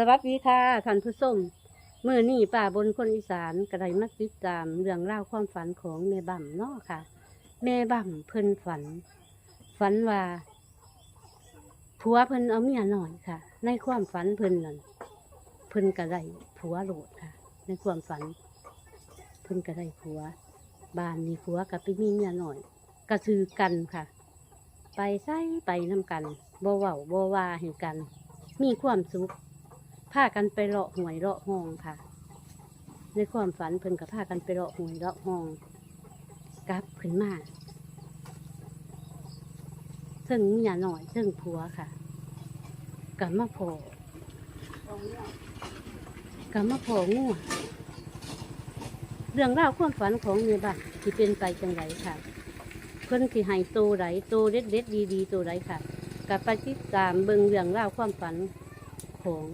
สวัสดีค่ะท่านผู้ชมมื่อนี้ป่าบนคนอีสานกระไดมาติดตามเรื่องเล่าวความฝันของแม่บั่มเนาะค่ะ แม่บั่มเพิ่นฝัน ฝันว่าผัวเพิ่นเอาเมียหน่อยค่ะ ในความฝันเพิ่นนั่นเพิ่นกระไดผัวโหลดค่ะ ในความฝัน เพิ่นกระไดผัวบ้านนี้ผัวกับไปมีเมียหน่อยกระซือกันค่ะ ไปใส่ไปน้ำกันบ่เว้าบ่ว่าให้กัน มีความสุข พากันไปเลาะหวยเลาะห้องค่ะ ในความฝันเพิ่นก็พากันไปเลาะหวยเลาะห้องกลับขึ้นมาถึงเมียหน่อยถึงผัวค่ะกลับมาพอกลับมาพองัวเรื่องราวความฝันของเมียบ้านที่เป็นไปจังไรค่ะ เพิ่นที่ให้โตไรโตเด็ดเด็ดดีดีๆโตไรค่ะกับไปติดตามเบิ่งเรื่องราวความฝันของ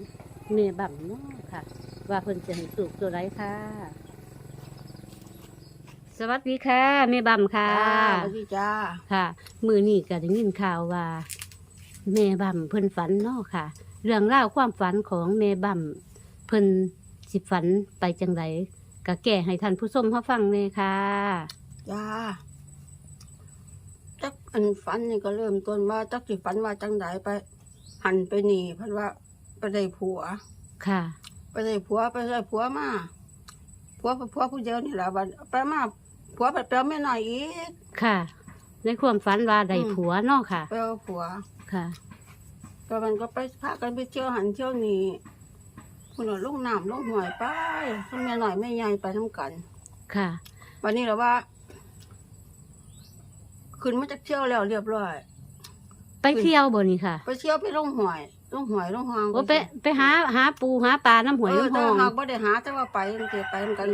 เมบั่มเนาะค่ะ ว่าเพิ่นจะให้สูกตัวไรค่ะ สวัสดีค่ะเมบั่มค่ะ สวัสดีจ้าค่ะ มือนี่ก็ได้ยินข่าวว่าแม่บั่มเพิ่นฝันเนาะค่ะ เรื่องราวความฝันของแม่บั่มเพิ่นสิฝันไปจังไรก็แก่ให้ท่านผู้ชมเขาฟังเลยค่ะ จ้าจักอันฝันนี่ก็เริ่มต้นว่าจักสิฝันว่าจังไดไป หันไปหนีเพันว่า ไปได้ผัว ค่ะ ไปได้ผัวไปได้ผัวมาผัวผัวผู้เดียวนี่แหละบัดไปมาผัวไปเปลไม่หน่อยอีกค่ะ ในความฝันว่าได้อืมผัวเนาะค่ะ ไปเอาผัวค่ะ ก็มันก็ไปพากันไปเที่ยวหันเที่ยวนี่คุณเอาลงน้ำลงห่วยไปคุณแม่หน่อยแม่ใหญ่ไปทั้งกัน ค่ะ วันนี้เราว่าขึ้นมาจากเที่ยวแล้วเรียบร้อย ไปเที่ยวบ่นี่ค่ะ ไปเที่ยวไปลงหวย ลงหวยลงหองโอ้ไปไปหาหาปูหาปลาน้ำหวยเออน้ำหแต่อง หากบ่ได้หาแต่ว่าไปจังซี่ไปนำกัน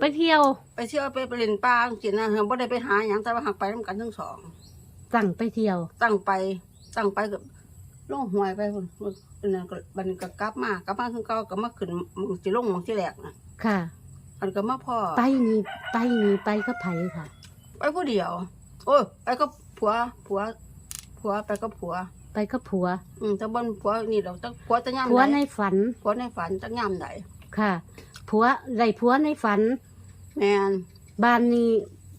ไปเที่ยวไปเที่ยวไปไปเล่นปลาจังซี่นะเฮาบ่ได้ไปหาหยังแต่ว่าหากไปนํกันทั้งสอง สั่งไปเที่ยว ตั้งไปตั้งไปกับลงหวยไปพุ่นพุ่นอันนั้นก็บัดนี้ก็กลับมากลับมาคือเก่าก็มาขึ้นหม้องสิลงหมองที่แรกน่ะค่ะอันก็มาพ่อไปนี่ไปนี่ไปก็ไผค่ะ ไปผู้เดียว โอ้ยไปกับผัวผัว ผัวไปกับผัว ไปก็ผัว อืมแต่บนผัวนี่เราต้องผัวจะย่ำผัวไหในนฝัน ผัวในฝันจะย่ำไหนค่ะ ผัวได้ผัวในฝัน แมนบ้านนี้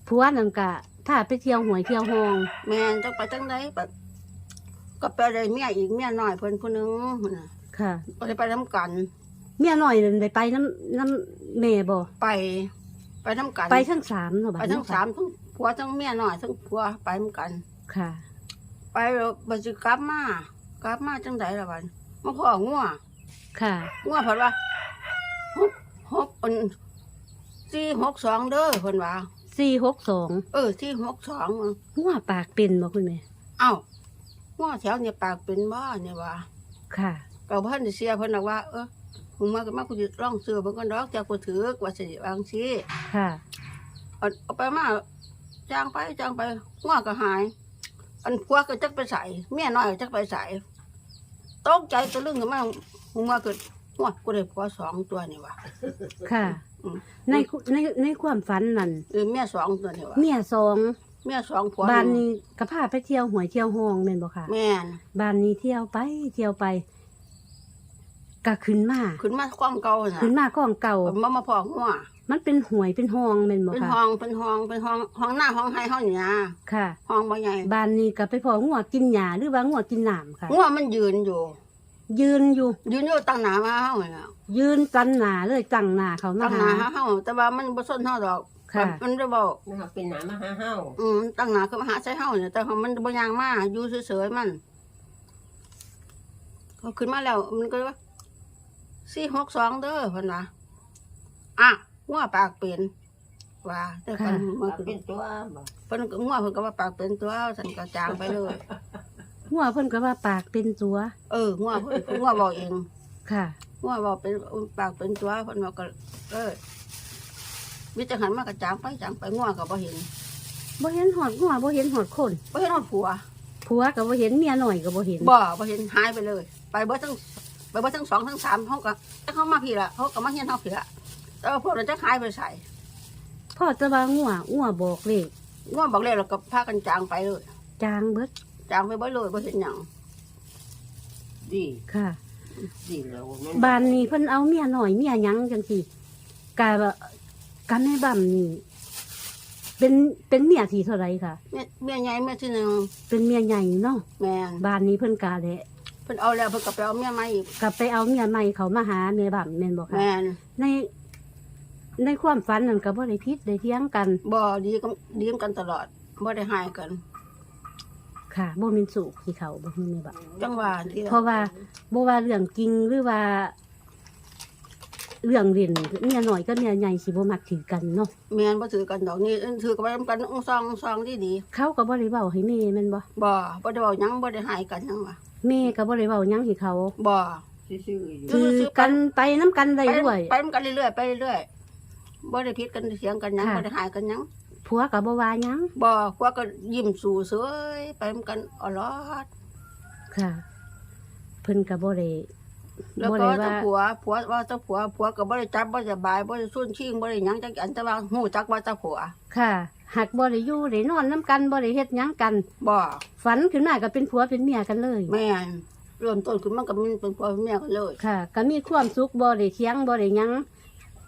ผัวนั่นกะ ถ้าไปเที่ยวหวยเที่ยวห้อง แมนจังไปจังไดแบบก็ไปเลยเมียอีกเมียน้อยเพิ่นผู้หนึงหั่นน่ะค่ะก็เลยไปน้ำกัน เมียน้อยนั่นได้ไปน้ำน้ำแม่บ่ไป ไปน้ำกัน ไปทั้งสามเนาะบ้าไปนทั้งเนาะสามทั้งผัวทั้งเมียน้อยทั้งผัวไปน้ำกันค่ะ ไปแล้วบัดสิกลับมากลับมาจังไดล่ะบัดมาพ่องัวค่ะ งัวเพิ่นว่าฮบฮบอันสี่หกสองเด้อเพิ่นว่าสี่หกสองเออสี่หกสองหัวปากเป็นบ่คุณแม่เอ้างัวแถวเนี่ยปากเป็นบ้าเนี่ยว่าค่ะก็เพิ่นสิเสียเพิ่นบอกว่า เออมึงมาก็มากูสิร้องซื้อเบิ่งก่อนดอกแต่กูถือว่าสิวาจังซี่ค่ะเอาเอาไปมาจ้างไปจ้างไปง้อก็หาย อันผัวก็จักไปใส่เมียน้อยก็จักไปใส่ตกใจตะลึงขึ้นมามึงมาเกิดง้อกูได้ผัวสองตัวนี่ว่ะค่ะ อืมในในในความฝันนั่นเออเมียสองตัวนี่ว่ะเมียสองเมียสองผัวบ้านหงนี้ก็พาไปเที่ยวหวยเที่ยวห้องแม่นบ่ค่ะแม่นบ้านนี้เที่ยวไปเที่ยวไปก็ขึ้นมาขึ้นมาความเก่าน่ะขึ้นมาก้องเก่ามามาพอง้อ มันเป็นหวยเป็นห้องแม่นบ่เป็นค่ะห้องเป็นห้องเป็นห้องห้องหน้าห้องให้ห้องนี่นะค่ะ ห้องบ่ใหญ่บ้านนี้ก็ไปพองัวกินหญ้าหรือว่างัวกินน้ำค่ะง้อมันยืนอยู่ ยืนอยู่ ยืนอยู่ตั้งหนามาเฮาน่ะยืนจันหนาเลยจังหนาเขามาตั้งหนาหาเฮาแต่ว่ามันบ่สนเฮาดอกค่ะ มันจะบอกนะครับเป็นหนามาหาเฮาอืมตั้งหนาคือมาหาใช้เฮาเนี่ยแต่ว่ามันบ่ยางมาอยู่เฉยๆมันเขาขึ้นมาแล้ว มันก็เลยว่าสี่หกสองเด้อเพิ่นว่าอะ งัวปากเป็นว่าแต่เพิ่นมาว่าเป็นตัวบ่เพิ่นก็งัวเพิ่นก็ว่าปากเป็นตัวฉันก็จางไปเลยงัวเพิ่นก็ว่าปากเป็นตัว เอองัวเพิ่นงัวบอกเองค่ะงัวบอกเป็นปากเป็นตัวเพิ่นบอกก็ เออมีจังหันมากระจางไปจางไปงัวก็บ่เห็นบ่เห็นหอดงัวบ่เห็นหอดคนบ่เห็นฮอดผัวผัวก็บ่เห็นเมียหน่อยก็บ่เห็นบ่บ่เห็นหายไปเลย ไปเบิดทั้งไปเบิดทั้งสองทั้งสามเขาก็แต่เขามาพี่ละเขาก็มาเฮียนเขาพี่ละ แต่ว่าพวกเราจะหายไปใส่พ่อจะว่างัวงัวบอกเลขง่วงบอกเลยเราก็พากันจางไปเลย จางเบิดจางไปเบิดเลยบ่เห็นหยังดีค่ะสี่แล้วมันบ้านนี้เพิ่นเอาเมียหน่อยเมียหยังจังซี่กะว่ากะแม่บั่มนี่เป็นเป็นเมียที่เท่าไหรค่ะแม่แม่ใหญ่แม่ที่หนึ่งเป็นเมียใหญ่เนาะแม่นบ้านนี้เพิ่นกะแหละเพิ่นเอาแล้วเพิ่นก็ไปเอาเมียใหม่อีกกลับไปเอาเมียใหม่เขามาหาแม่บั่มแม่นบ่ค่ะแม่นใน ในความฝันนั่นก็บ่ได้พิษได้เถียงกันบ่ดีกันดีกันตลอดบ่ได้หายกัน ค่ะบ่แม่นสุขที่เขาบ่มีแม่บั่มจังหวะที่เพราะว่าบ่ว่าเรื่องจริงหรือว่า เรื่องเล่นเมียน้อยก็เมียใหญ่สิบ่มักถือกันเนาะแม่นบ่ถือกันดอกนี่ถือกันไปนำกันองซองซองดีดีเขาก็บ่ได้เว้าให้แม่แม่นบ่ๆบ่บ่ได้เว้าหยังบ่ได้หายกันหยังวะแม่ก็บ่ได้เว้าหยังให้เขาบ่ซื่อๆอยู่ซื้คือกันไปน้ำกันได้ไปด้วย ไปนำกันเรื่อยๆไปเรื่อยๆ บ่ได้ผิดกันเสียงกันหยังค่ะ บ่ได้หายกันหยังผัวก็บ่ว่าหยังบ่กว่าก็ยิ้มสู่เสยไปนำกันอลอด ค่ะ เพิ่นก็บ่ได้แล้วบ่ก็ได้เจ้าว่าผัวผัวว่าเจ้าผัวผัวก็บ่ได้จับบ่ได้บายบ่ได้สุ่นชิงบ่ได้หยังจังอันแต่ว่าฮู้จักว่าเจ้าผัวค่ะ หักบ่ได้อยู่ได้นอนน้ำกันบ่ได้เฮ็ดหยังกัน บ่ฝันขึ้นมาก็เป็นผัวเป็นเมียกันเลย แม่นเริ่มต้นขึ้นมันก็มันเป็นผัวเป็นเมียกันเลย ค่ะ ก็มีความสุขบ่ได้เถียงบ่ได้หยัง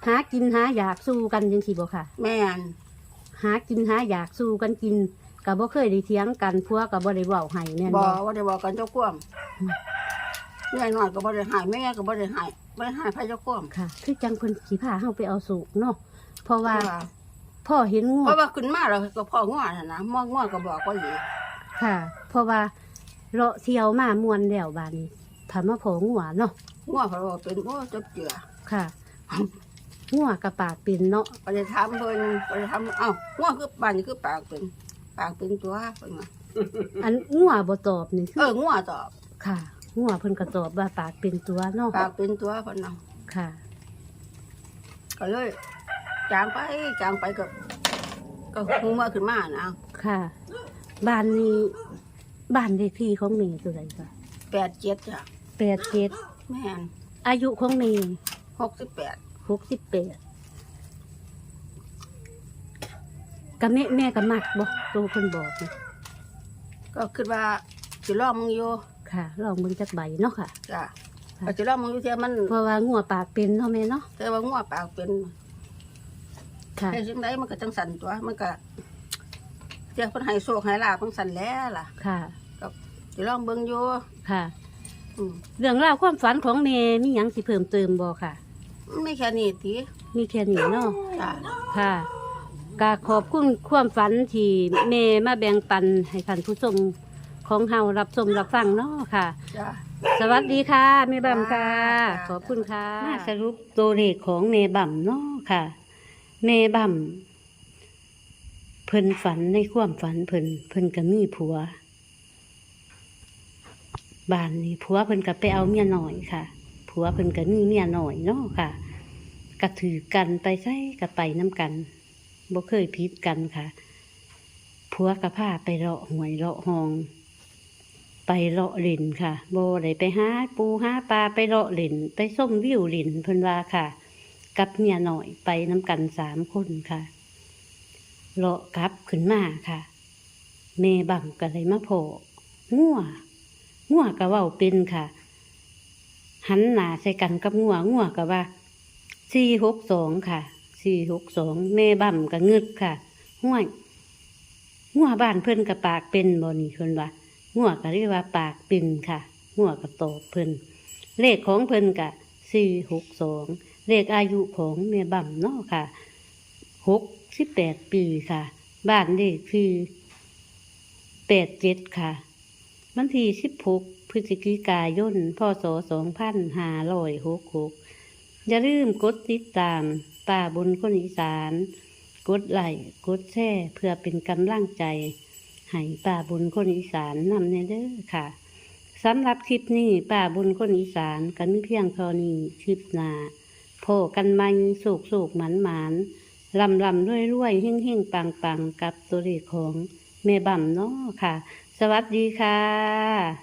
หากินหาอยากสู้กันจังซี่บ่ค่ะ แม่นหากินหาอยากสู้กันกินก็บ่เคยได้เถียงกันผัวก็บ่ได้เว้าให้แม่นบ่บ่ว่าได้บอกกันเจ้าความอืมแม่น้อยก็บ่ได้หายแม่ก็บ่ได้หายบ่ได้หายไผเจ้าความค่ะ คือจังเพิ่นสิพาเฮาไปเอาสุกเนาะเพราะว่าว่าพ่อเห็นงูเพราะว่าขึ้นมาแล้วก็พ่อง้อน่ะนะมอง้อก็บอกว่าอยู่ค่ะ เพราะว่าเลาะเที่ยวมามวนแล้วบาดนี้ถามมาพองัวเนาะง้อเพราะว่าเป็นโอ้เจับเจือค่ะ งัวกับปากเป็นเนาะบ่ได้ถามเพิ่นบ่ได้ถามเอ้าง้อคือบ้านนี่คือปากเป็นปากเป็นตัวเพิ่นว่าอันงัวบ่ตอบนี่คืเอออง้อตอบค่ะงัวเพิ่นก็ตอบว่าปากเป็นตัวเนาะปากเป็นตัวเพิ่นเนาะค่ะ ก็เลยจางไปจางไปก็ ก็ฮู้มาขึ้นมานะค่ะ บ้านนี้บ้านเลขที่ของเมย์ตัวใดคะ87จ้ะแปดเจ็ดแม่นอายุของเมย์68 หกสิบแปดกับแม่แม่กับมักบ่ตัวเพิ่นบอกนะก็คิดว่าสิลองมึงอยู่ค่ะ ลองเบิ่งจักใบเนาะค่ะ จ้ะค่ะ ก็สิลองมึงอยู่เที่ยมันเพราะว่างัวปากเป็นเนาะแม่เนาะแต่ว่าง้อปากเป็นค่ะเฮ็ดจังไดมันก็จังสั่นตัว มันก็เจ้าเพิ่นให้โชคให้ลาภจังสั่นแหล้วล่ะค่ะ สิลองเบิ่งอยู่ค่ะ อืม เรื่องราวความฝันของเมย์มีหยังสิเพิ่มเติมบ่ค่ะ มันไม่แค่นี้ติมีแค่นี้เนาะ จ้ะค่ะกาขอบคุณความฝันที่เมย์มาแบ่งปันให้ท่านผู้ชมของเฮารับชมรับฟังเนาะค่ะ จ้ะ สวัสดีค่ะเมย์บัมค่ะจ้าขอบคุณค่ะ มาสรุปตัวเลขของเมย์บัมเนาะค่ะ เมย์บัมเพิ่นฝันในความฝันเพิ่นเพิ่นก็มีผัว บ้านนี้ผัวเพิ่นก็ไปเอาเมียน้อยค่ะ ผัวเพิ่นก็มีเมียหน้อยเนาะค่ะก็ถือกันไปใช้ก็ไปน้ำกันบ่เคยพิดกันค่ะผัวก็พาไปเลาะหวยเลาะหอง ไปเลาะเล่นค่ะโบได้ไปหาปูหาปลาไปเลาะเล่นไปส้มวิวเล่นเพิ่นว่าค่ะ กับเมียหน่อยไปน้ำกันสามคนค่ะเลาะกลับขึ้นมาค่ะเมบังก็เลยมาโผล่งัวงัวก็เว้าเป็นค่ะ หันหน้าใส่กันกับงัวงัวก็ว่าสี่หกสองค่ะสี่หกสองเม่บั่มก็งึดค่ะห้วยงัวบ้านเพิ่นกับปากเป็นบ่นี่เพิ่นว่าหัวก็เรียกว่าปากปิ่นค่ะหัวก็ตอบเพิ่นเลขของเพิ่นกะสี่หกสองเลขอายุของแม่บ่ำเนาะค่ะหกสิบแปดปีค่ะ บ้านเลขคือแปดเจ็ดค่ะวันที่สิบหก พฤศจิกายนพศสองพันหาร้อยหกๆอย่าลืมกดติดตามป่าบนคนอีสาน กดไลค์กดแชร์เพื่อเป็นกำลังใจให้ป่าบุญคนอีสานนำในเด้อค่ะสำหรับคลิปนี้ป่าบุญคนอีสานกันเพียงเท่านี้คลิปหนาโพกันมันสุกสุกหมันหมันลำลำรวยรวยเฮ่งเฮ่งปังปังกับตัวเลขของแม่บ่ำเนาะค่ะ สวัสดีค่ะ